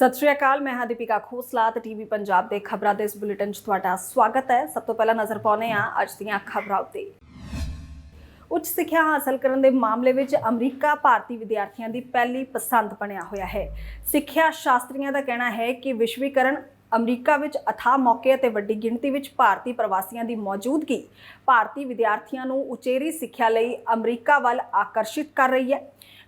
ਸਤਿ ਸ਼੍ਰੀ ਅਕਾਲ, ਮੈਂ ਹਾਂ ਦੀਪਿਕਾ ਖੋਸਲਾ ਤੇ ਟੀਵੀ ਪੰਜਾਬ ਦੇ ਖਬਰਾਂ ਦੇ ਇਸ ਬੁਲੇਟਿਨ 'ਚ ਤੁਹਾਡਾ ਸਵਾਗਤ ਹੈ। ਸਭ ਤੋਂ ਪਹਿਲਾਂ ਨਜ਼ਰ ਪਾਉਂਦੇ ਹਾਂ ਅੱਜ ਦੀਆਂ ਖਬਰਾਂ ਉੱਤੇ। ਉੱਚ ਸਿੱਖਿਆ ਹਾਸਲ ਕਰਨ ਦੇ ਮਾਮਲੇ ਵਿੱਚ ਅਮਰੀਕਾ ਭਾਰਤੀ ਵਿਦਿਆਰਥੀਆਂ ਦੀ ਪਹਿਲੀ ਪਸੰਦ ਬਣਿਆ ਹੋਇਆ ਹੈ। ਸਿੱਖਿਆ ਸ਼ਾਸਤਰੀਆਂ ਦਾ ਕਹਿਣਾ ਹੈ ਕਿ ਵਿਸ਼ਵੀਕਰਨ ਅਮਰੀਕਾ ਵਿੱਚ ਅਥਾਹ ਮੌਕੇ ਅਤੇ ਵੱਡੀ ਗਿਣਤੀ ਵਿੱਚ ਭਾਰਤੀ ਪ੍ਰਵਾਸੀਆਂ ਦੀ ਮੌਜੂਦਗੀ ਭਾਰਤੀ ਵਿਦਿਆਰਥੀਆਂ ਨੂੰ ਉਚੇਰੀ ਸਿੱਖਿਆ ਲਈ ਅਮਰੀਕਾ ਵੱਲ ਆਕਰਸ਼ਿਤ ਕਰ ਰਹੀ ਹੈ।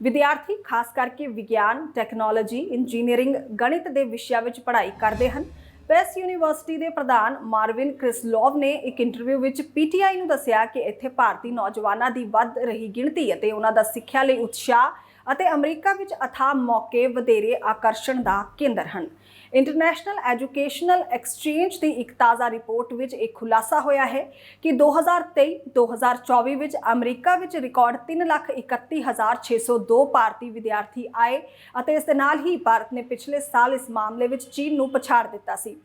ਵਿਦਿਆਰਥੀ, ਖਾਸ ਕਰਕੇ ਵਿਗਿਆਨ, ਟੈਕਨੋਲੋਜੀ, ਇੰਜੀਨੀਅਰਿੰਗ, ਗਣਿਤ ਦੇ ਵਿਸ਼ਿਆਂ ਵਿੱਚ ਪੜ੍ਹਾਈ ਕਰਦੇ ਹਨ। ਵੈਸਟ ਯੂਨੀਵਰਸਿਟੀ ਦੇ ਪ੍ਰਧਾਨ ਮਾਰਵਿਨ ਕ੍ਰਿਸਲੋਵ ਨੇ ਇੱਕ ਇੰਟਰਵਿਊ ਵਿੱਚ ਪੀਟੀਆਈ ਨੂੰ ਦੱਸਿਆ ਕਿ ਇੱਥੇ ਭਾਰਤੀ ਨੌਜਵਾਨਾਂ ਦੀ ਵੱਧ ਰਹੀ ਗਿਣਤੀ ਅਤੇ ਉਹਨਾਂ ਦਾ ਸਿੱਖਿਆ ਲਈ ਉਤਸ਼ਾਹ ਅਤੇ ਅਮਰੀਕਾ ਵਿੱਚ ਅਥਾਹ ਮੌਕੇ ਵਧੇਰੇ ਆਕਰਸ਼ਣ ਦਾ ਕੇਂਦਰ ਹਨ। ਇੰਟਰਨੈਸ਼ਨਲ ਐਜੂਕੇਸ਼ਨਲ ਐਕਸਚੇਂਜ ਦੀ ਇੱਕ ਤਾਜ਼ਾ ਰਿਪੋਰਟ ਵਿੱਚ ਇੱਕ ਖੁਲਾਸਾ ਹੋਇਆ ਹੈ ਕਿ 2023-2024 ਵਿੱਚ ਅਮਰੀਕਾ ਵਿੱਚ ਰਿਕਾਰਡ 331602 ਭਾਰਤੀ ਵਿਦਿਆਰਥੀ ਆਏ ਅਤੇ ਇਸ ਦੇ ਨਾਲ ਹੀ ਭਾਰਤ ਨੇ ਪਿਛਲੇ ਸਾਲ ਇਸ ਮਾਮਲੇ ਵਿੱਚ ਚੀਨ ਨੂੰ ਪਛਾੜ ਦਿੱਤਾ ਸੀ।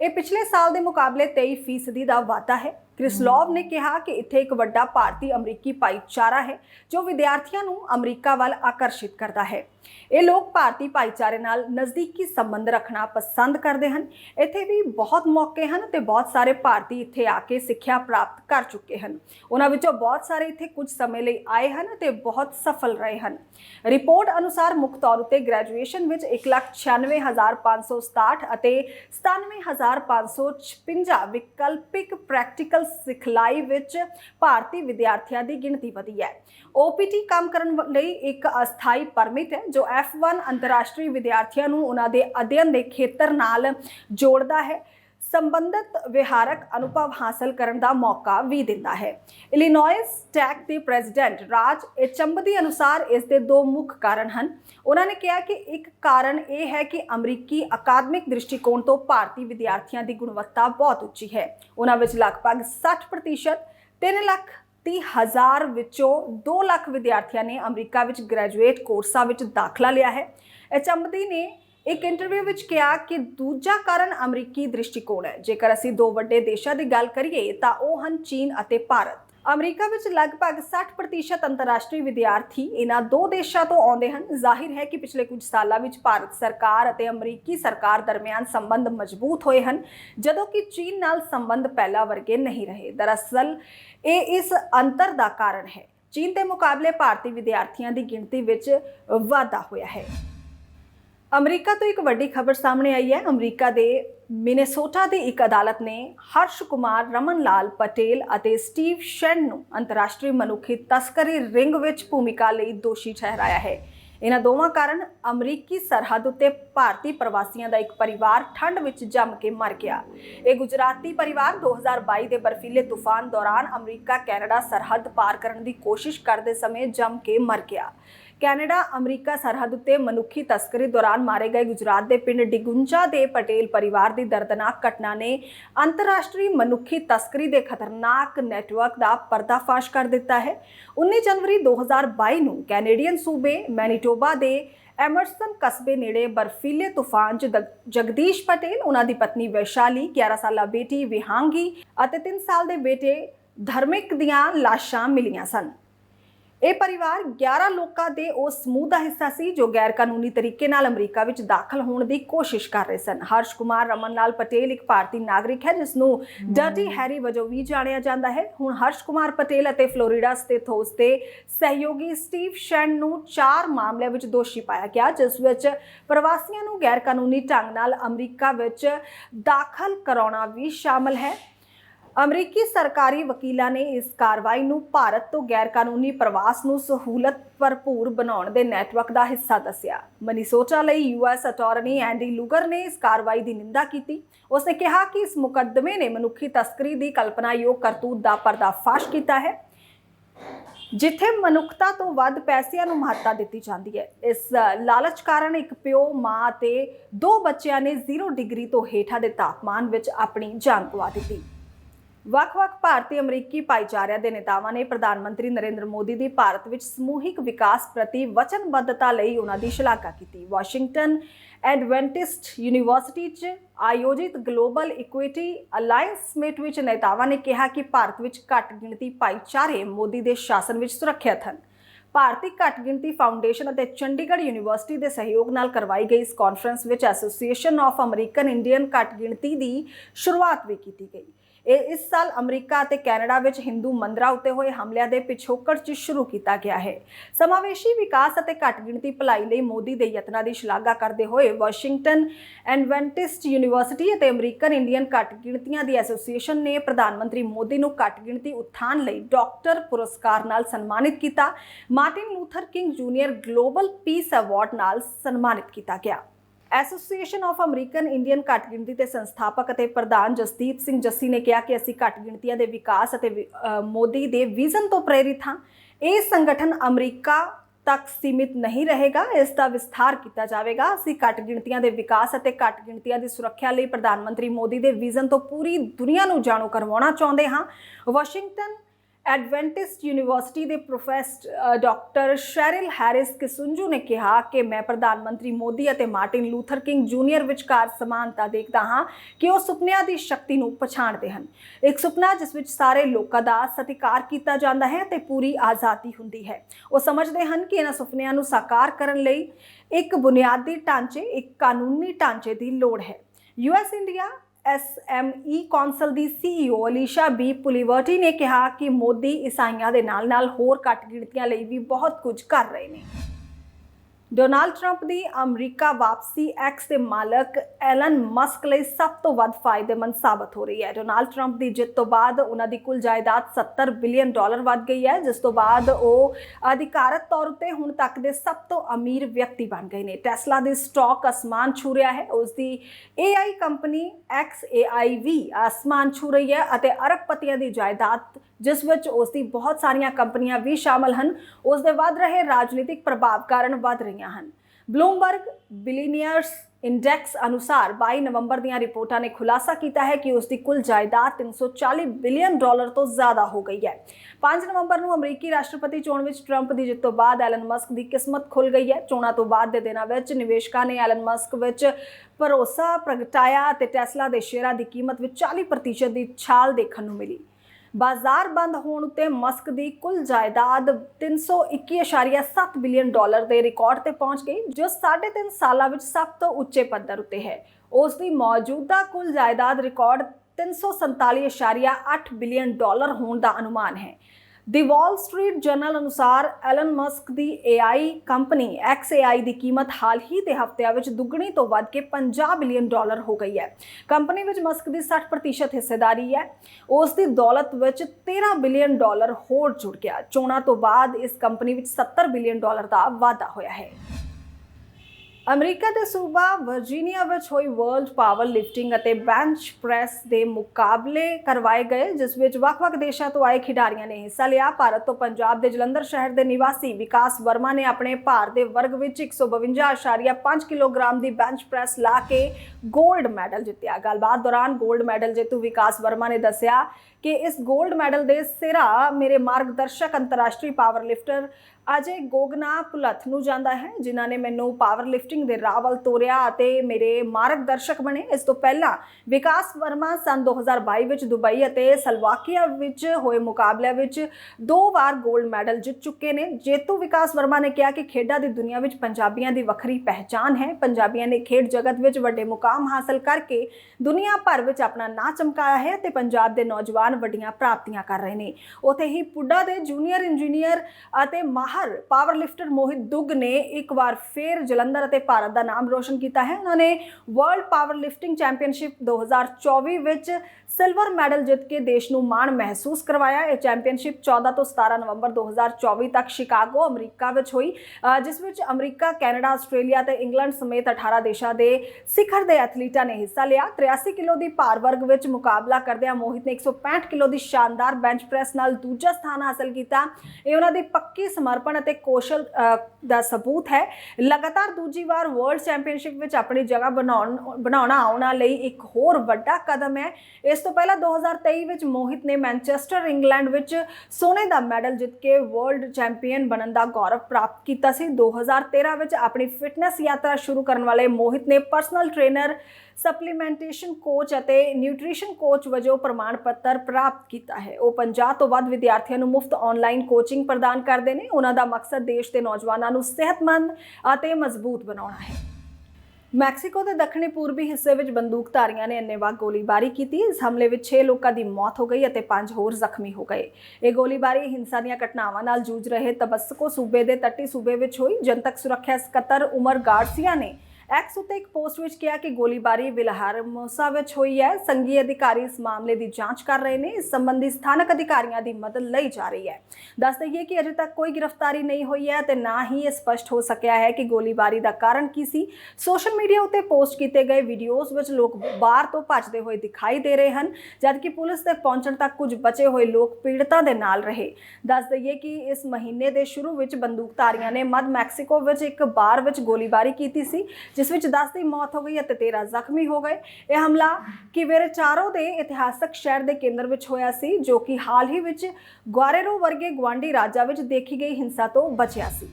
ਇਹ ਪਿਛਲੇ ਸਾਲ ਦੇ ਮੁਕਾਬਲੇ 23% ਦਾ ਵਾਧਾ ਹੈ। ਕ੍ਰਿਸਲੋਵ ਨੇ ਕਿਹਾ ਕਿ ਇੱਥੇ ਇੱਕ ਵੱਡਾ ਭਾਰਤੀ ਅਮਰੀਕੀ ਭਾਈਚਾਰਾ ਹੈ, ਜੋ ਵਿਦਿਆਰਥੀਆਂ ਨੂੰ ਅਮਰੀਕਾ ਵੱਲ ਆਕਰਸ਼ਿਤ ਕਰਦਾ ਹੈ। ਇਹ ਲੋਕ ਭਾਰਤੀ ਭਾਈਚਾਰੇ ਨਾਲ ਨਜ਼ਦੀਕੀ ਸੰਬੰਧ ਰੱਖਣਾ ਪਸੰਦ ਕਰਦੇ ਹਨ। ਇੱਥੇ ਵੀ ਬਹੁਤ ਮੌਕੇ ਹਨ ਤੇ ਬਹੁਤ ਸਾਰੇ ਭਾਰਤੀ ਇੱਥੇ ਆ ਕੇ ਸਿੱਖਿਆ ਪ੍ਰਾਪਤ ਕਰ ਚੁੱਕੇ ਹਨ। ਉਹਨਾਂ ਵਿੱਚੋਂ ਬਹੁਤ ਸਾਰੇ ਇੱਥੇ ਕੁਝ ਸਮੇਂ ਲਈ ਆਏ ਹਨ ਤੇ ਬਹੁਤ ਸਫਲ ਰਹੇ ਹਨ। ਰਿਪੋਰਟ ਅਨੁਸਾਰ ਮੁੱਖ ਤੌਰ ਉਤੇ ਗ੍ਰੈਜੂਏਸ਼ਨ ਵਿੱਚ 196567 ਅਤੇ 97556 ਵਿਕਲਪਿਕ ਪ੍ਰੈਕਟੀਕਲ ਸਿਖਲਾਈ ਵਿੱਚ ਭਾਰਤੀ ਵਿਦਿਆਰਥੀਆਂ ਦੀ ਗਿਣਤੀ ਵਧੀ ਹੈ। OPT ਕੰਮ ਕਰਨ ਲਈ ਇੱਕ ਅਸਥਾਈ ਪਰਮਿਟ ਹੈ, ਜੋ F1 ਅੰਤਰਰਾਸ਼ਟਰੀ ਵਿਦਿਆਰਥੀਆਂ ਨੂੰ ਉਹਨਾਂ ਦੇ ਅਧਿਐਨ ਦੇ ਖੇਤਰ ਨਾਲ ਜੋੜਦਾ ਹੈ। ਸੰਬੰਧਿਤ ਵਿਹਾਰਕ ਅਨੁਭਵ ਹਾਸਲ ਕਰਨ ਦਾ ਮੌਕਾ ਵੀ ਦਿੰਦਾ ਹੈ। ਇਲੀਨੋਇਸ ਟੈਕ ਦੇ ਪ੍ਰੈਜ਼ੀਡੈਂਟ ਰਾਜ ਐਚੰਬਦੀ ਅਨੁਸਾਰ ਇਸ ਦੇ ਦੋ ਮੁੱਖ ਕਾਰਨ ਹਨ। ਉਹਨਾਂ ਨੇ ਕਿਹਾ ਕਿ ਇੱਕ ਕਾਰਨ ਇਹ ਹੈ ਕਿ ਅਮਰੀਕੀ ਅਕਾਦਮਿਕ ਦ੍ਰਿਸ਼ਟੀਕੋਣ ਤੋਂ ਭਾਰਤੀ ਵਿਦਿਆਰਥੀਆਂ ਦੀ ਗੁਣਵੱਤਾ ਬਹੁਤ ਉੱਚੀ ਹੈ। ਉਹਨਾਂ ਵਿੱਚ ਲਗਭਗ 60% 3 ਲੱਖ 30 ਹਜ਼ਾਰ ਵਿੱਚੋਂ 2 ਲੱਖ ਵਿਦਿਆਰਥੀਆਂ ਨੇ ਅਮਰੀਕਾ ਵਿੱਚ ਗ੍ਰੈਜੂਏਟ ਕੋਰਸਾਂ ਵਿੱਚ ਦਾਖਲਾ ਲਿਆ ਹੈ। ਐਚੰਬਦੀ ਨੇ ਇੱਕ ਇੰਟਰਵਿਊ ਵਿੱਚ ਕਿਹਾ ਕਿ ਦੂਜਾ ਕਾਰਨ ਅਮਰੀਕੀ ਦ੍ਰਿਸ਼ਟੀਕੋਣ ਹੈ। ਜੇਕਰ ਅਸੀਂ ਦੋ ਵੱਡੇ ਦੇਸ਼ਾਂ ਦੀ ਗੱਲ ਕਰੀਏ, ਤਾਂ ਉਹ ਹਨ ਚੀਨ ਅਤੇ ਭਾਰਤ। ਅਮਰੀਕਾ ਵਿੱਚ ਲਗਭਗ 60% ਅੰਤਰਰਾਸ਼ਟਰੀ ਵਿਦਿਆਰਥੀ ਇਹਨਾਂ ਦੋ ਦੇਸ਼ਾਂ ਤੋਂ ਆਉਂਦੇ ਹਨ। ਜ਼ਾਹਿਰ ਹੈ ਕਿ ਪਿਛਲੇ ਕੁਝ ਸਾਲਾਂ ਵਿੱਚ ਭਾਰਤ ਸਰਕਾਰ ਅਤੇ ਅਮਰੀਕੀ ਸਰਕਾਰ ਦਰਮਿਆਨ ਸੰਬੰਧ ਮਜ਼ਬੂਤ ਹੋਏ ਹਨ, ਜਦੋਂ ਕਿ ਚੀਨ ਨਾਲ ਸੰਬੰਧ ਪਹਿਲਾਂ ਵਰਗੇ ਨਹੀਂ ਰਹੇ। ਦਰਅਸਲ, ਇਹ ਇਸ ਅੰਤਰ ਦਾ ਕਾਰਨ ਹੈ। ਚੀਨ ਦੇ ਮੁਕਾਬਲੇ ਭਾਰਤੀ ਵਿਦਿਆਰਥੀਆਂ ਦੀ ਗਿਣਤੀ ਵਿੱਚ ਵਾਧਾ ਹੋਇਆ ਹੈ। ਅਮਰੀਕਾ ਤੋਂ ਇੱਕ ਵੱਡੀ ਖਬਰ ਸਾਹਮਣੇ ਆਈ ਹੈ। ਅਮਰੀਕਾ ਦੇ ਮਿਨੇਸੋਟਾ ਦੀ ਇੱਕ ਅਦਾਲਤ ਨੇ ਹਰਸ਼ ਕੁਮਾਰ, ਰਮਨ ਲਾਲ ਪਟੇਲ ਅਤੇ ਸਟੀਵ ਸ਼ੈਨ ਨੂੰ ਅੰਤਰਰਾਸ਼ਟਰੀ ਮਨੁੱਖੀ ਤਸਕਰੀ ਰਿੰਗ ਵਿੱਚ ਭੂਮਿਕਾ ਲਈ ਦੋਸ਼ੀ ਠਹਿਰਾਇਆ ਹੈ। ਇਹਨਾਂ ਦੋਵਾਂ ਕਾਰਨ ਅਮਰੀਕੀ ਸਰਹੱਦ ਉੱਤੇ ਭਾਰਤੀ ਪ੍ਰਵਾਸੀਆਂ ਦਾ ਇੱਕ ਪਰਿਵਾਰ ਠੰਡ ਵਿੱਚ ਜੰਮ ਕੇ ਮਰ ਗਿਆ। ਇਹ ਗੁਜਰਾਤੀ ਪਰਿਵਾਰ 2022 ਦੇ ਬਰਫੀਲੇ ਤੂਫਾਨ ਦੌਰਾਨ ਅਮਰੀਕਾ ਕੈਨੇਡਾ ਸਰਹੱਦ ਪਾਰ ਕਰਨ ਦੀ ਕੋਸ਼ਿਸ਼ ਕਰਦੇ ਸਮੇਂ ਜੰਮ ਕੇ ਮਰ ਗਿਆ। ਕੈਨੇਡਾ, ਅਮਰੀਕਾ ਸਰਹੱਦ ਉੱਤੇ ਮਨੁੱਖੀ ਤਸਕਰੀ ਦੌਰਾਨ ਮਾਰੇ ਗਏ ਗੁਜਰਾਤ ਦੇ ਪਿੰਡ ਡਿਗੁੰਜਾ ਦੇ ਪਟੇਲ ਪਰਿਵਾਰ ਦੀ ਦਰਦਨਾਕ ਘਟਨਾ ਨੇ ਅੰਤਰਰਾਸ਼ਟਰੀ ਮਨੁੱਖੀ ਤਸਕਰੀ ਦੇ ਖਤਰਨਾਕ ਨੈਟਵਰਕ ਦਾ ਪਰਦਾਫਾਸ਼ ਕਰ ਦਿੱਤਾ ਹੈ। 19 ਜਨਵਰੀ 2022 ਨੂੰ ਕੈਨੇਡੀਅਨ ਸੂਬੇ ਮੈਨੀਟੋਬਾ ਦੇ ਐਮਰਸਨ ਕਸਬੇ ਨੇੜੇ ਬਰਫੀਲੇ ਤੂਫਾਨ 'ਚ ਦ- ਜਗਦੀਸ਼ ਪਟੇਲ, ਉਹਨਾਂ ਦੀ ਪਤਨੀ ਵੈਸ਼ਾਲੀ 11 ਸਾਲਾ ਬੇਟੀ ਵਿਹਾਂਗੀ ਅਤੇ 3 ਸਾਲ ਦੇ ਬੇਟੇ ਧਰਮਿਕ ਦੀਆਂ ਲਾਸ਼ਾਂ ਮਿਲੀਆਂ ਸਨ। ਇਹ ਪਰਿਵਾਰ 11 ਲੋਕਾਂ ਦੇ ਉਸ ਸਮੂਹ ਦਾ ਹਿੱਸਾ ਸੀ ਜੋ ਗੈਰ ਕਾਨੂੰਨੀ ਤਰੀਕੇ ਨਾਲ ਅਮਰੀਕਾ ਵਿੱਚ ਦਾਖਲ ਹੋਣ ਦੀ ਕੋਸ਼ਿਸ਼ ਕਰ ਰਹੇ ਸਨ। ਹਰਸ਼ ਕੁਮਾਰ ਰਮਨ ਲਾਲ ਪਟੇਲ ਇੱਕ ਭਾਰਤੀ ਨਾਗਰਿਕ ਹੈ ਜਿਸ ਨੂੰ ਡਰਟੀ ਹੈਰੀ ਵਜੋਂ ਵੀ ਜਾਣਿਆ ਜਾਂਦਾ ਹੈ। ਹੁਣ ਹਰਸ਼ ਕੁਮਾਰ ਪਟੇਲ ਅਤੇ ਫਲੋਰੀਡਾ ਸਥਿਤ ਉਸ ਦੇ ਸਹਿਯੋਗੀ ਸਟੀਵ ਸ਼ੈਨ ਨੂੰ ਚਾਰ ਮਾਮਲਿਆਂ ਵਿੱਚ ਦੋਸ਼ੀ ਪਾਇਆ ਗਿਆ ਜਿਸ ਵਿੱਚ ਪ੍ਰਵਾਸੀਆਂ ਨੂੰ ਗੈਰ ਕਾਨੂੰਨੀ ਢੰਗ ਨਾਲ ਅਮਰੀਕਾ ਵਿੱਚ ਦਾਖਲ ਕਰਾਉਣਾ ਵੀ ਸ਼ਾਮਲ ਹੈ। ਅਮਰੀਕੀ ਸਰਕਾਰੀ ਵਕੀਲਾਂ ਨੇ ਇਸ ਕਾਰਵਾਈ ਨੂੰ ਭਾਰਤ ਤੋਂ ਗੈਰਕਾਨੂੰਨੀ ਪ੍ਰਵਾਸ ਨੂੰ ਸਹੂਲਤ ਭਰਪੂਰ ਬਣਾਉਣ ਦੇ ਨੈਟਵਰਕ ਦਾ ਹਿੱਸਾ ਦੱਸਿਆ। ਮਨੀਸੋਟਾ ਲਈ ਯੂਐਸ ਅਟਾਰਨੀ ਐਂਡੀ ਲੂਗਰ ਨੇ ਇਸ ਕਾਰਵਾਈ ਦੀ ਨਿੰਦਾ ਕੀਤੀ। ਉਸਨੇ ਕਿਹਾ ਕਿ ਇਸ ਮੁਕੱਦਮੇ ਨੇ ਮਨੁੱਖੀ ਤਸਕਰੀ ਦੀ ਕਲਪਨਾਯੋਗ ਕਰਤੂਤ ਦਾ ਪਰਦਾਫਾਸ਼ ਕੀਤਾ ਹੈ, ਜਿੱਥੇ ਮਨੁੱਖਤਾ ਤੋਂ ਵੱਧ ਪੈਸਿਆਂ ਨੂੰ ਮਹੱਤਤਾ ਦਿੱਤੀ ਜਾਂਦੀ ਹੈ। ਇਸ ਲਾਲਚ ਕਾਰਨ ਇੱਕ ਪਿਓ, ਮਾਂ ਤੇ ਦੋ ਬੱਚਿਆਂ ਨੇ 0 ਡਿਗਰੀ ਤੋਂ ਹੇਠਾਂ ਦੇ ਤਾਪਮਾਨ ਵਿੱਚ ਆਪਣੀ ਜਾਨ ਗਵਾ ਦਿੱਤੀ। ਵੱਖ-ਵੱਖ ਭਾਰਤੀ ਅਮਰੀਕੀ ਭਾਈਚਾਰਿਆਂ ਦੇ ਨੇਤਾਵਾਂ ਨੇ ਪ੍ਰਧਾਨ ਮੰਤਰੀ ਨਰਿੰਦਰ ਮੋਦੀ ਦੀ ਭਾਰਤ ਵਿੱਚ ਸਮੂਹਿਕ ਵਿਕਾਸ ਪ੍ਰਤੀ ਵਚਨਬੱਧਤਾ ਲਈ ਉਹਨਾਂ ਦੀ ਸ਼ਲਾਘਾ ਕੀਤੀ। ਵਾਸ਼ਿੰਗਟਨ ਐਡਵੈਂਟਿਸਟ ਯੂਨੀਵਰਸਿਟੀ 'ਚ ਆਯੋਜਿਤ ਗਲੋਬਲ ਇਕੁਇਟੀ ਅਲਾਈਅੰਸ ਸਮਿਟ ਵਿੱਚ ਨੇਤਾਵਾਂ ਨੇ ਕਿਹਾ ਕਿ ਭਾਰਤ ਵਿੱਚ ਘੱਟ ਗਿਣਤੀ ਭਾਈਚਾਰੇ ਮੋਦੀ ਦੇ ਸ਼ਾਸਨ ਵਿੱਚ ਸੁਰੱਖਿਅਤ ਹਨ। ਭਾਰਤੀ ਘੱਟ ਗਿਣਤੀ ਫਾਊਂਡੇਸ਼ਨ ਅਤੇ ਚੰਡੀਗੜ੍ਹ ਯੂਨੀਵਰਸਿਟੀ ਦੇ ਸਹਿਯੋਗ ਨਾਲ ਕਰਵਾਈ ਗਈ ਇਸ ਕਾਨਫਰੰਸ ਵਿੱਚ ਐਸੋਸੀਏਸ਼ਨ ਆਫ ਅਮਰੀਕਨ ਇੰਡੀਅਨ ਘੱਟ ਗਿਣਤੀ ਦੀ ਸ਼ੁਰੂਆਤ ਵੀ ਕੀਤੀ ਗਈ। ਇਹ ਇਸ ਸਾਲ ਅਮਰੀਕਾ ਅਤੇ ਕੈਨੇਡਾ ਵਿੱਚ ਹਿੰਦੂ ਮੰਦਰਾਂ ਉੱਤੇ ਹੋਏ ਹਮਲਿਆਂ ਦੇ ਪਿਛੋਕੜ 'ਚ ਸ਼ੁਰੂ ਕੀਤਾ ਗਿਆ ਹੈ। ਸਮਾਵੇਸ਼ੀ ਵਿਕਾਸ ਅਤੇ ਘੱਟ ਗਿਣਤੀ ਭਲਾਈ ਲਈ ਮੋਦੀ ਦੇ ਯਤਨਾਂ ਦੀ ਸ਼ਲਾਘਾ ਕਰਦੇ ਹੋਏ ਵਾਸ਼ਿੰਗਟਨ ਐਡਵੈਂਟਿਸਟ ਯੂਨੀਵਰਸਿਟੀ ਅਤੇ ਅਮਰੀਕਨ ਇੰਡੀਅਨ ਘੱਟ ਗਿਣਤੀਆਂ ਦੀ ਐਸੋਸੀਏਸ਼ਨ ਨੇ ਪ੍ਰਧਾਨ ਮੰਤਰੀ ਮੋਦੀ ਨੂੰ ਘੱਟ ਗਿਣਤੀ ਉਤਥਾਨ ਲਈ ਡਾਕਟਰ ਪੁਰਸਕਾਰ ਨਾਲ ਸਨਮਾਨਿਤ ਕੀਤਾ। Martin Luther King Junior global peace award ਨਾਲ ਸਨਮਾਨਿਤ ਕੀਤਾ ਗਿਆ। ਐਸੋਸੀਏਸ਼ਨ ਆਫ ਅਮਰੀਕਨ ਇੰਡੀਅਨ ਘੱਟ ਗਿਣਤੀ ਦੇ ਸੰਸਥਾਪਕ ਅਤੇ ਪ੍ਰਧਾਨ ਜਸਦੀਪ ਸਿੰਘ ਜੱਸੀ ਨੇ ਕਿਹਾ ਕਿ ਅਸੀਂ ਘੱਟ ਗਿਣਤੀਆਂ ਦੇ ਵਿਕਾਸ ਅਤੇ ਮੋਦੀ ਦੇ ਵਿਜ਼ਨ ਤੋਂ ਪ੍ਰੇਰਿਤ ਹਾਂ। ਇਹ ਸੰਗਠਨ ਅਮਰੀਕਾ ਤੱਕ ਸੀਮਿਤ ਨਹੀਂ ਰਹੇਗਾ, ਇਸ ਦਾ ਵਿਸਥਾਰ ਕੀਤਾ ਜਾਵੇਗਾ। ਅਸੀਂ ਘੱਟ ਗਿਣਤੀਆਂ ਦੇ ਵਿਕਾਸ ਅਤੇ ਘੱਟ ਗਿਣਤੀਆਂ ਦੀ ਸੁਰੱਖਿਆ ਲਈ ਪ੍ਰਧਾਨ ਮੰਤਰੀ ਮੋਦੀ ਦੇ ਵਿਜ਼ਨ ਤੋਂ ਪੂਰੀ ਦੁਨੀਆ ਨੂੰ ਜਾਣੂ ਕਰਵਾਉਣਾ ਚਾਹੁੰਦੇ ਹਾਂ। ਵਾਸ਼ਿੰਗਟਨ ਐਡਵੈਂਟਿਸਟ ਯੂਨੀਵਰਸਿਟੀ ਦੇ ਪ੍ਰੋਫੈਸਰ ਡਾਕਟਰ ਸ਼ੈਰਿਲ ਹੈਰਿਸ ਕਿਸੁੰਜੂ ਨੇ ਕਿਹਾ ਕਿ ਮੈਂ ਪ੍ਰਧਾਨ ਮੰਤਰੀ ਮੋਦੀ ਅਤੇ ਮਾਰਟਿਨ ਲੂਥਰ ਕਿੰਗ ਜੂਨੀਅਰ ਵਿਚਕਾਰ ਸਮਾਨਤਾ ਦੇਖਦਾ ਹਾਂ ਕਿ ਉਹ ਸੁਪਨਿਆਂ ਦੀ ਸ਼ਕਤੀ ਨੂੰ ਪਛਾਣਦੇ ਹਨ। ਇੱਕ ਸੁਪਨਾ ਜਿਸ ਵਿੱਚ ਸਾਰੇ ਲੋਕਾਂ ਦਾ ਸਤਿਕਾਰ ਕੀਤਾ ਜਾਂਦਾ ਹੈ ਤੇ ਪੂਰੀ ਆਜ਼ਾਦੀ ਹੁੰਦੀ ਹੈ। ਉਹ ਸਮਝਦੇ ਹਨ ਕਿ ਇਹਨਾਂ ਸੁਪਨਿਆਂ ਨੂੰ ਸਾਕਾਰ ਕਰਨ ਲਈ ਇੱਕ ਬੁਨਿਆਦੀ ਢਾਂਚੇ, ਇੱਕ ਕਾਨੂੰਨੀ ਢਾਂਚੇ ਦੀ ਲੋੜ ਹੈ। ਯੂਐਸ ਇੰਡੀਆ ਐਸਐਮਈ ਕੌਂਸਲ ਦੀ ਸੀਈਓ ਅਲੀਸ਼ਾ ਬੀ ਪੁਲੀਵਰਟੀ ਨੇ ਕਿਹਾ ਕਿ ਮੋਦੀ ਈਸਾਈਆਂ ਦੇ ਨਾਲ-ਨਾਲ ਹੋਰ ਘੱਟ ਗਿਣਤੀਆਂ ਲਈ ਵੀ ਬਹੁਤ ਕੁਝ ਕਰ ਰਹੇ ਨੇ। ਡੋਨਾਲਡ ਟਰੰਪ ਦੀ ਅਮਰੀਕਾ ਵਾਪਸੀ ਐਕਸ ਦੇ ਮਾਲਕ ਐਲਨ ਮਸਕ ਲਈ ਸਭ ਤੋਂ ਵੱਧ ਫਾਇਦੇਮੰਦ ਸਾਬਤ ਹੋ ਰਹੀ ਹੈ। ਡੋਨਾਲਡ ਟਰੰਪ ਦੀ ਜਿੱਤ ਤੋਂ ਬਾਅਦ ਉਹਨਾਂ ਦੀ ਕੁੱਲ ਜਾਇਦਾਦ 70 ਬਿਲੀਅਨ ਡਾਲਰ ਵੱਧ ਗਈ ਹੈ, ਜਿਸ ਤੋਂ ਬਾਅਦ ਉਹ ਅਧਿਕਾਰਤ ਤੌਰ ਉਤੇ ਹੁਣ ਤੱਕ ਦੇ ਸਭ ਤੋਂ ਅਮੀਰ ਵਿਅਕਤੀ ਬਣ ਗਏ ਨੇ। ਟੈਸਲਾ ਦੇ ਸਟਾਕ ਅਸਮਾਨ ਛੂ ਰਿਹਾ ਹੈ, ਉਸ ਦੀ AI ਕੰਪਨੀ XAIV ਅਸਮਾਨ ਛੂ ਰਹੀ ਹੈ ਅਤੇ ਅਰਬਪਤੀਆਂ ਦੀ ਜਾਇਦਾਦ ਜਿਸ ਵਿੱਚ ਉਸ ਦੀ ਬਹੁਤ ਸਾਰੀਆਂ ਕੰਪਨੀਆਂ ਵੀ ਸ਼ਾਮਲ ਹਨ, ਉਸ ਦੇ ਵੱਧ ਰਹੇ ਰਾਜਨੀਤਿਕ ਪ੍ਰਭਾਵ ਕਾਰਨ ਵੱਧ ਰਹੀਆਂ ਹਨ। ਬਲੂਮਬਰਗ ਬਿਲੀਨੀਅਰਸ ਇੰਡੈਕਸ ਅਨੁਸਾਰ 22 ਨਵੰਬਰ ਦੀਆਂ ਰਿਪੋਰਟਾਂ ਨੇ ਖੁਲਾਸਾ ਕੀਤਾ ਹੈ ਕਿ ਉਸ ਦੀ ਕੁੱਲ ਜਾਇਦਾਦ 340 ਬਿਲੀਅਨ ਡਾਲਰ ਤੋਂ ਜ਼ਿਆਦਾ ਹੋ ਗਈ ਹੈ। 5 ਨਵੰਬਰ ਨੂੰ ਅਮਰੀਕੀ ਰਾਸ਼ਟਰਪਤੀ ਚੋਣ ਵਿੱਚ ਟਰੰਪ ਦੀ ਜਿੱਤ ਤੋਂ ਬਾਅਦ ਐਲਨ ਮਸਕ ਦੀ ਕਿਸਮਤ ਖੁੱਲ ਗਈ ਹੈ। ਚੋਣਾਂ ਤੋਂ ਬਾਅਦ ਦੇ ਦਿਨਾਂ ਵਿੱਚ ਨਿਵੇਸ਼ਕਾਂ ਨੇ ਐਲਨ ਮਸਕ ਵਿੱਚ ਭਰੋਸਾ ਪ੍ਰਗਟਾਇਆ ਅਤੇ ਟੈਸਲਾ ਦੇ ਸ਼ੇਅਰਾਂ ਦੀ ਕੀਮਤ ਵਿੱਚ 40% ਦੀ ਛਾਲ ਦੇਖਣ ਨੂੰ ਮਿਲੀ। ਬਾਜ਼ਾਰ ਬੰਦ ਹੋਣ ਉਤੇ ਮਸਕ ਦੀ ਕੁੱਲ ਜਾਇਦਾਦ 321.7 ਬਿਲੀਅਨ ਡਾਲਰ ਦੇ ਰਿਕਾਰਡ ਤੇ ਪਹੁੰਚ ਗਈ, ਜੋ 3.5 ਸਾਲਾਂ ਵਿੱਚ ਸਭ ਤੋਂ ਉੱਚੇ ਪੱਧਰ ਉਤੇ ਹੈ। ਉਸ ਦੀ ਮੌਜੂਦਾ ਕੁੱਲ ਜਾਇਦਾਦ ਰਿਕਾਰਡ 347.8 ਬਿਲੀਅਨ ਡਾਲਰ ਹੋਣ ਦਾ ਅਨੁਮਾਨ ਹੈ। ਦੀ ਵਾਲ ਸਟਰੀਟ ਜਰਨਲ ਅਨੁਸਾਰ ਐਲਨ ਮਸਕ ਦੀ AI ਕੰਪਨੀ XAI ਦੀ ਕੀਮਤ ਹਾਲ ਹੀ ਦੇ ਹਫ਼ਤਿਆਂ ਵਿੱਚ ਦੁੱਗਣੀ ਤੋਂ ਵੱਧ ਕੇ 50 ਬਿਲੀਅਨ ਡਾਲਰ ਹੋ ਗਈ ਹੈ। ਕੰਪਨੀ ਵਿੱਚ ਮਸਕ ਦੀ 60% ਹਿੱਸੇਦਾਰੀ ਹੈ। ਉਸ ਦੀ ਦੌਲਤ ਵਿੱਚ 13 ਬਿਲੀਅਨ ਡਾਲਰ ਹੋਰ ਜੁੜ ਗਿਆ। ਚੋਣਾਂ ਤੋਂ ਬਾਅਦ ਇਸ ਕੰਪਨੀ ਵਿੱਚ 70 ਬਿਲੀਅਨ ਡਾਲਰ ਦਾ ਵਾਧਾ ਹੋਇਆ ਹੈ। ਅਮਰੀਕਾ ਦੇ ਸੂਬਾ ਵਰਜੀਨੀਆ ਵਿੱਚ ਹੋਈ world power lifting bench press ਦੇ ਮੁਕਾਬਲੇ ਕਰਵਾਏ ਗਏ, ਜਿਸ ਵਿੱਚ ਵੱਖ-ਵੱਖ ਦੇਸ਼ਾਂ ਤੋਂ ਆਏ ਖਿਡਾਰੀਆਂ ਨੇ ਹਿੱਸਾ ਲਿਆ। ਭਾਰਤ ਤੋਂ ਪੰਜਾਬ ਦੇ ਜਲੰਧਰ ਸ਼ਹਿਰ ਦੇ ਨਿਵਾਸੀ ਵਿਕਾਸ ਵਰਮਾ ਨੇ ਆਪਣੇ ਭਾਰ ਦੇ ਵਰਗ ਵਿੱਚ 152.5 ਕਿਲੋਗ੍ਰਾਮ ਦੀ ਬੈਂਚ ਪ੍ਰੈਸ ਲਾ ਕੇ 골ਡ ਮੈਡਲ ਜਿੱਤਿਆ। ਗੱਲਬਾਤ ਦੌਰਾਨ 골ਡ ਮੈਡਲ ਜੇਤੂ ਵਿਕਾਸ ਵਰਮਾ ਨੇ ਦੱਸਿਆ ਕਿ ਇਸ 골ਡ ਮੈਡਲ ਦੇ ਸਿਰਾ ਮੇਰੇ ਮਾਰਗਦਰਸ਼ਕ ਅੰਤਰਰਾਸ਼ਟਰੀ ਪਾਵਰ ਲਿਫਟਰ ਅਜੇ ਗੋਗਨਾ ਪੁਲਥ ਨੂੰ ਜਾਂਦਾ ਹੈ, ਜਿਨ੍ਹਾਂ ਨੇ ਮੈਨੂੰ ਪਾਵਰ ਲਿਫਟਿੰਗ ਦੇ ਰਾਹ ਵੱਲ ਤੋਰਿਆ ਅਤੇ ਮੇਰੇ ਮਾਰਗਦਰਸ਼ਕ ਬਣੇ। ਇਸ ਤੋਂ ਪਹਿਲਾਂ ਵਿਕਾਸ ਵਰਮਾ ਸਨ 2022 ਵਿੱਚ ਦੁਬਈ ਅਤੇ ਸਲਵਾਕੀਆ ਵਿੱਚ ਹੋਏ ਮੁਕਾਬਲਿਆਂ ਵਿੱਚ ਦੋ ਵਾਰ 골ਡ ਮੈਡਲ ਜਿੱਤ ਚੁੱਕੇ ਨੇ। ਜੇਤੂ ਵਿਕਾਸ ਵਰਮਾ ਨੇ ਕਿਹਾ ਕਿ ਖੇਡਾਂ ਦੀ ਦੁਨੀਆ ਵਿੱਚ ਪੰਜਾਬੀਆਂ ਦੀ ਵੱਖਰੀ ਪਹਿਚਾਨ ਹੈ। ਪੰਜਾਬੀਆਂ ਨੇ ਖੇਡ ਜਗਤ ਵਿੱਚ ਵੱਡੇ ਮੁਕਾਮ ਹਾਸਲ ਕਰਕੇ ਦੁਨੀਆ ਭਰ ਵਿੱਚ ਆਪਣਾ ਨਾਂ ਚਮਕਾਇਆ ਹੈ ਤੇ ਪੰਜਾਬ ਦੇ ਨੌਜਵਾਨ ਵੱਡੀਆਂ ਪ੍ਰਾਪਤੀਆਂ ਕਰ ਰਹੇ ਨੇ। ਉਥੇ ਹੀ ਪੁੱਡਾ ਦੇ ਜੂਨੀਅਰ ਇੰਜੀਨੀਅਰ ਅਤੇ ਮਾਹਰ ਪਾਵਰ ਲਿਫਟਰ ਮੋਹਿਤ ਦੁੱਗ ਨੇ ਇੱਕ ਵਾਰ ਫੇਰ ਜਲੰਧਰ ਅਤੇ ਭਾਰਤ ਦਾ ਨਾਮ ਰੋਸ਼ਨ ਕੀਤਾ ਹੈ। ਉਹਨਾਂ ਨੇ ਵਰਲਡ ਪਾਵਰ ਲਿਫਟਿੰਗ ਚੈਂਪੀਅਨਸ਼ਿਪ 2024 ਵਿੱਚ ਸਿਲਵਰ ਮੈਡਲ ਜਿੱਤ ਕੇ ਦੇਸ਼ ਨੂੰ ਮਾਣ ਮਹਿਸੂਸ ਕਰਵਾਇਆ। ਇਹ ਚੈਂਪੀਅਨਸ਼ਿਪ 14 ਤੋਂ 17 ਨਵੰਬਰ 2024 ਤੱਕ ਸ਼ਿਕਾਗੋ, ਅਮਰੀਕਾ ਵਿੱਚ ਹੋਈ ਜਿਸ ਵਿੱਚ ਅਮਰੀਕਾ, ਕੈਨੇਡਾ, ਆਸਟ੍ਰੇਲੀਆ ਤੇ ਇੰਗਲੈਂਡ ਸਮੇਤ 18 ਦੇਸ਼ਾਂ ਦੇ ਸਿਖਰ ਦੇ ਐਥਲੀਟਾਂ ਨੇ ਹਿੱਸਾ ਲਿਆ। 83 ਕਿਲੋ ਦੀ ਭਾਰ ਵਰਗ ਵਿੱਚ ਮੁਕਾਬਲਾ ਕਰਦਿਆਂ ਮੋਹਿਤ ਨੇ 165 ਕਿਲੋ ਦੀ ਸ਼ਾਨਦਾਰ ਬੈਂਚ ਪ੍ਰੈਸ ਨਾਲ ਦੂਜਾ ਸਥਾਨ ਹਾਸਲ ਕੀਤਾ। ਇਹ ਉਹਨਾਂ ਦੀ ਪੱਕੀ ਸਮਰ ਸਮਰਪਣ ਅਤੇ ਕੌਸ਼ਲ ਦਾ ਸਬੂਤ ਹੈ। ਲਗਾਤਾਰ ਦੂਜੀ ਵਾਰ ਵਰਲਡ ਚੈਂਪੀਅਨਸ਼ਿਪ ਵਿੱਚ ਆਪਣੀ ਜਗ੍ਹਾ ਬਣਾਉਣ, ਬਣਾਉਣਾ ਉਹਨਾਂ ਲਈ ਇੱਕ ਹੋਰ ਵੱਡਾ ਕਦਮ ਹੈ। ਇਸ ਤੋਂ ਪਹਿਲਾਂ 2023 ਵਿੱਚ ਮੋਹਿਤ ਨੇ ਮੈਨਚੈਸਟਰ ਇੰਗਲੈਂਡ ਵਿੱਚ ਸੋਨੇ ਦਾ ਮੈਡਲ ਜਿੱਤ ਕੇ ਵਰਲਡ ਚੈਂਪੀਅਨ ਬਣਨ ਦਾ ਗੌਰਵ ਪ੍ਰਾਪਤ ਕੀਤਾ ਸੀ। 2013 ਵਿੱਚ ਆਪਣੀ ਫਿਟਨੈਸ ਯਾਤਰਾ ਸ਼ੁਰੂ ਕਰਨ ਵਾਲੇ ਮੋਹਿਤ ਨੇ ਪਰਸਨਲ ਟ੍ਰੇਨਰ ਸਪਲੀਮੈਂਟੇਸ਼ਨ ਕੋਚ ਅਤੇ ਨਿਊਟ੍ਰੀਸ਼ਨ ਕੋਚ ਵਜੋਂ ਪ੍ਰਮਾਣ ਪੱਤਰ ਪ੍ਰਾਪਤ ਕੀਤਾ ਹੈ। ਉਹ 50 ਤੋਂ ਵੱਧ ਵਿਦਿਆਰਥੀਆਂ ਨੂੰ ਮੁਫਤ ਆਨਲਾਈਨ ਕੋਚਿੰਗ ਪ੍ਰਦਾਨ ਕਰਦੇ ਨੇ। ਉਹਨਾਂ ਦਾ ਮਕਸਦ ਦੇਸ਼ ਦੇ ਨੌਜਵਾਨਾਂ ਨੂੰ ਸਿਹਤਮੰਦ ਅਤੇ ਮਜ਼ਬੂਤ ਬਣਾਉਣਾ ਹੈ। ਮੈਕਸੀਕੋ ਦੇ ਦੱਖਣੀ ਪੂਰਬੀ ਹਿੱਸੇ ਵਿੱਚ ਬੰਦੂਕਧਾਰੀਆਂ ਨੇ ਅੰਨ੍ਹੇਵਾਹ ਗੋਲੀਬਾਰੀ ਕੀਤੀ। ਇਸ ਹਮਲੇ ਵਿੱਚ 6 ਲੋਕਾਂ ਦੀ ਮੌਤ ਹੋ ਗਈ ਅਤੇ 5 ਹੋਰ ਜ਼ਖਮੀ ਹੋ ਗਏ। ਇਹ ਗੋਲੀਬਾਰੀ ਹਿੰਸਾ ਦੀਆਂ ਘਟਨਾਵਾਂ ਨਾਲ ਜੂਝ ਰਹੇ ਤਬਸਕੋ ਸੂਬੇ ਦੇ ਤੱਟੀ ਸੂਬੇ ਵਿੱਚ ਹੋਈ। ਜਨਤਕ ਸੁਰੱਖਿਆ ਸਕੱਤਰ ਉਮਰ ਗਾਰਸੀਆ ਨੇ ਐਕਸ ਉੱਤੇ ਇੱਕ ਪੋਸਟ ਵਿੱਚ ਕਿਹਾ ਕਿ ਗੋਲੀਬਾਰੀ ਵਿਲਹਾਰਮੋਸਾ ਵਿੱਚ ਹੋਈ ਹੈ। ਸੰਘੀ ਅਧਿਕਾਰੀ ਇਸ ਮਾਮਲੇ ਦੀ ਜਾਂਚ ਕਰ ਰਹੇ ਨੇ। ਇਸ ਸੰਬੰਧੀ ਸਥਾਨਕ ਅਧਿਕਾਰੀਆਂ ਦੀ ਮਦਦ ਲਈ ਜਾ ਰਹੀ ਹੈ। ਦੱਸ ਦਈਏ ਕਿ ਅਜੇ ਤੱਕ ਕੋਈ ਗ੍ਰਿਫਤਾਰੀ ਨਹੀਂ ਹੋਈ ਹੈ ਤੇ ਨਾ ਹੀ ਇਹ ਸਪਸ਼ਟ ਹੋ ਸਕਿਆ ਹੈ ਕਿ ਗੋਲੀਬਾਰੀ ਦਾ ਕਾਰਨ ਕੀ ਸੀ। ਸੋਸ਼ਲ ਮੀਡੀਆ ਉੱਤੇ ਪੋਸਟ ਕੀਤੇ ਗਏ ਵੀਡੀਓਜ਼ ਵਿੱਚ ਲੋਕ ਬਾਹਰ ਤੋਂ ਭੱਜਦੇ ਹੋਏ ਦਿਖਾਈ ਦੇ ਰਹੇ ਹਨ, ਜਦਕਿ ਪੁਲਿਸ ਦੇ ਪਹੁੰਚਣ ਤੱਕ ਕੁਝ ਬਚੇ ਹੋਏ ਲੋਕ ਪੀੜਤਾਂ ਦੇ ਨਾਲ ਰਹੇ। ਦੱਸ ਦਈਏ ਕਿ ਇਸ ਮਹੀਨੇ ਦੇ ਸ਼ੁਰੂ ਵਿੱਚ ਬੰਦੂਕਧਾਰੀਆਂ ਨੇ ਮੱਧ ਮੈਕਸੀਕੋ ਵਿੱਚ ਇੱਕ ਬਾਰ ਵਿੱਚ ਗੋਲੀਬਾਰੀ ਕੀਤੀ ਸੀ ਜਿਸ ਵਿੱਚ 10 ਦੀ ਮੌਤ ਹੋ ਗਈ ਅਤੇ 13 ਜ਼ਖਮੀ ਹੋ ਗਏ। ਇਹ ਹਮਲਾ ਕਿਵੇਰਚਾਰੋ ਦੇ ਇਤਿਹਾਸਕ ਸ਼ਹਿਰ ਦੇ ਕੇਂਦਰ ਵਿੱਚ ਹੋਇਆ ਸੀ, ਜੋ ਕਿ ਹਾਲ ਹੀ ਵਿੱਚ ਗੁਆਰੇਰੋ ਵਰਗੇ ਗਵਾਂਡੀ ਰਾਜਾਂ ਵਿੱਚ ਦੇਖੀ ਗਈ ਹਿੰਸਾ ਤੋਂ ਬਚਿਆ ਸੀ।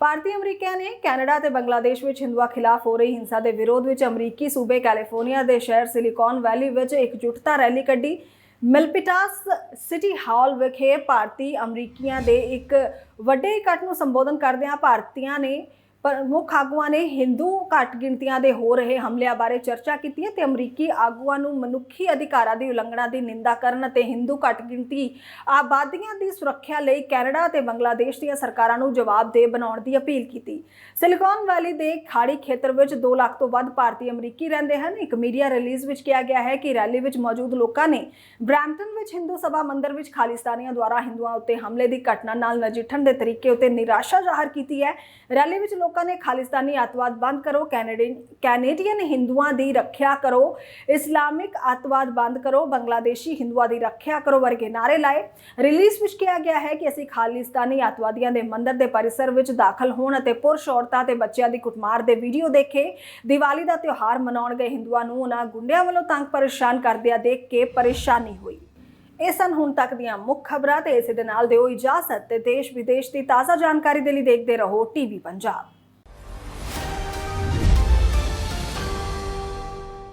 ਭਾਰਤੀ ਅਮਰੀਕੀਆਂ ਨੇ ਕੈਨੇਡਾ ਤੇ ਬੰਗਲਾਦੇਸ਼ ਵਿੱਚ ਹਿੰਦੂਆਂ ਖਿਲਾਫ ਹੋ ਰਹੀ ਹਿੰਸਾ ਦੇ ਵਿਰੋਧ ਵਿੱਚ ਅਮਰੀਕੀ ਸੂਬੇ ਕੈਲੀਫੋਰਨੀਆ ਦੇ ਸ਼ਹਿਰ ਸਿਲੀਕਾਨ ਵੈਲੀ ਵਿੱਚ ਇਕਜੁੱਟਤਾ ਰੈਲੀ ਕੱਢੀ। ਮਿਲਪਿਟਾਸ ਸਿਟੀ ਹਾਲ ਵਿਖੇ ਭਾਰਤੀ ਅਮਰੀਕੀਆਂ ਦੇ ਇੱਕ ਵੱਡੇ ਇਕੱਠ ਨੂੰ ਸੰਬੋਧਨ ਕਰਦਿਆਂ ਭਾਰਤੀਆਂ ਨੇ ਪ੍ਰਮੁੱਖ ਆਗੂਆਂ ਨੇ ਹਿੰਦੂ ਘੱਟ ਗਿਣਤੀਆਂ ਦੇ ਹੋ ਰਹੇ ਹਮਲਿਆਂ ਬਾਰੇ ਚਰਚਾ ਕੀਤੀ ਹੈ ਤੇ ਅਮਰੀਕੀ ਆਗੂਆਂ ਨੂੰ ਮਨੁੱਖੀ ਅਧਿਕਾਰਾਂ ਦੀ ਉਲੰਘਣਾ ਦੀ ਨਿੰਦਾ ਕਰਨ ਅਤੇ ਹਿੰਦੂ ਘੱਟ ਗਿਣਤੀ ਆਬਾਦੀਆਂ ਦੀ ਸੁਰੱਖਿਆ ਲਈ ਕੈਨੇਡਾ ਤੇ ਬੰਗਲਾਦੇਸ਼ ਦੀਆਂ ਸਰਕਾਰਾਂ ਨੂੰ ਜਵਾਬਦੇਹ ਬਣਾਉਣ ਦੀ ਅਪੀਲ ਕੀਤੀ। ਸਿਲੀਕਾਨ ਵੈਲੀ ਦੇ ਖਾੜੀ ਖੇਤਰ ਵਿੱਚ 2 ਲੱਖ ਤੋਂ ਵੱਧ ਭਾਰਤੀ ਅਮਰੀਕੀ ਰਹਿੰਦੇ ਹਨ। ਇੱਕ ਮੀਡੀਆ ਰਿਲੀਜ਼ ਵਿੱਚ ਕਿਹਾ ਗਿਆ ਹੈ ਕਿ ਰੈਲੀ ਵਿੱਚ ਮੌਜੂਦ ਲੋਕਾਂ ਨੇ ਬ੍ਰੈਂਪਟਨ ਵਿੱਚ ਹਿੰਦੂ ਸਭਾ ਮੰਦਿਰ ਵਿੱਚ ਖਾਲਿਸਤਾਨੀਆਂ ਦੁਆਰਾ ਹਿੰਦੂਆਂ ਉੱਤੇ ਹਮਲੇ ਦੀ ਘਟਨਾ ਨਾਲ ਨਜਿੱਠਣ ਦੇ ਤਰੀਕੇ ਉੱਤੇ ਨਿਰਾਸ਼ਾ ਜ਼ਾਹਰ ਕੀਤੀ ਹੈ। ਰੈਲੀ ਵਿੱਚ ਲੋਕ ਲੋਕਾਂ ਨੇ ਖਾਲਿਸਤਾਨੀ ਅੱਤਵਾਦ ਬੰਦ ਕਰੋ, ਕੈਨੇਡੀਅਨ ਕੈਨੇਡੀਅਨ ਹਿੰਦੂਆਂ ਦੀ ਰੱਖਿਆ ਕਰੋ, ਇਸਲਾਮਿਕ ਅੱਤਵਾਦ ਬੰਦ ਕਰੋ, ਬੰਗਲਾਦੇਸ਼ੀ ਹਿੰਦੂਆਂ ਦੀ ਰੱਖਿਆ ਕਰੋ ਵਰਗੇ ਨਾਰੇ ਲਾਏ। ਰਿਲੀਜ਼ ਵਿੱਚ ਕਿਹਾ ਗਿਆ ਹੈ ਕਿ ਅਸੀਂ ਖਾਲਿਸਤਾਨੀ ਅੱਤਵਾਦੀਆਂ ਦੇ ਮੰਦਰ ਦੇ ਪਰਿਸਰ ਵਿੱਚ ਦਾਖਲ ਹੋਣ ਅਤੇ ਪੁਰਸ਼ ਔਰਤਾਂ ਤੇ ਬੱਚਿਆਂ ਦੀ ਕੁੱਟਮਾਰ ਦੇ ਵੀਡੀਓ ਦੇਖੇ। ਦੀਵਾਲੀ ਦਾ ਤਿਉਹਾਰ ਮਨਾਉਣ ਗਏ ਹਿੰਦੂਆਂ ਨੂੰ ਉਹਨਾਂ ਗੁੰਡਿਆਂ ਵੱਲੋਂ ਤੰਗ ਪਰੇਸ਼ਾਨ ਕਰਦਿਆਂ ਦੇਖ ਕੇ ਪਰੇਸ਼ਾਨੀ ਹੋਈ। ਇਹ ਸਨ ਹੁਣ ਤੱਕ ਦੀਆਂ ਮੁੱਖ ਖਬਰਾਂ ਤੇ ਇਸੇ ਦੇ ਨਾਲ ਦਿਓ ਇਜਾਜ਼ਤ ਤੇ ਦੇਸ਼ ਵਿਦੇਸ਼ ਦੀ ਤਾਜ਼ਾ ਜਾਣਕਾਰੀ ਦੇ ਲਈ ਦੇਖਦੇ ਰਹੋ ਟੀਵੀ ਪੰਜਾਬ।